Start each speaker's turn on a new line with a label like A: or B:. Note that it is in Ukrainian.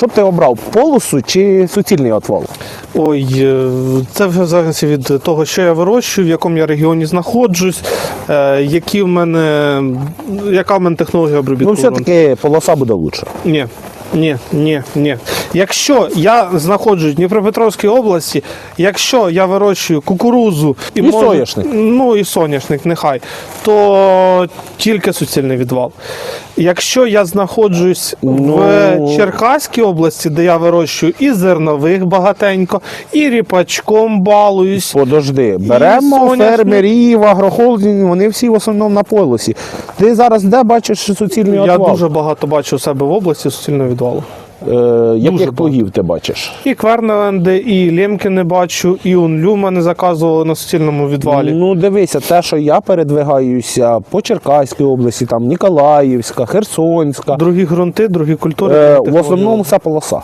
A: Що б ти обрав, полосу чи суцільний отвал?
B: Ой, е, це вже зараз від того, що я вирощую, в якому я регіоні знаходжусь, е, які в мене, яка в мене технологія обробітку.
A: Ну, все-таки полоса буде лучше.
B: Ні, ні, ні, ні. Якщо я знаходжусь в Дніпропетровській області, якщо я вирощую кукурузу
A: І соняшник.
B: ну і соняшник, нехай, то тільки суцільний відвал. Якщо я знаходжусь
A: Ну.
B: в Черкаській області, де я вирощую і зернових багатенько, і ріпачком балуюсь.
A: Подожди, беремо
B: соняшник.
A: фермерів, агрохолдингів, вони всі в основному на полосі. Ти зараз де бачиш суцільний
B: Я дуже багато бачу у себе в області суцільного відвалу.
A: Е, яких плугів ти бачиш?
B: І Квернеленди, і Лємки не бачу, і Унлю мене заказували на суцільному відвалі.
A: Ну, дивися, те, що я передвигаюся по Черкаській області, там Ніколаївська, Херсонська.
B: Другі ґрунти, другі культури.
A: Е, в основному це полоса.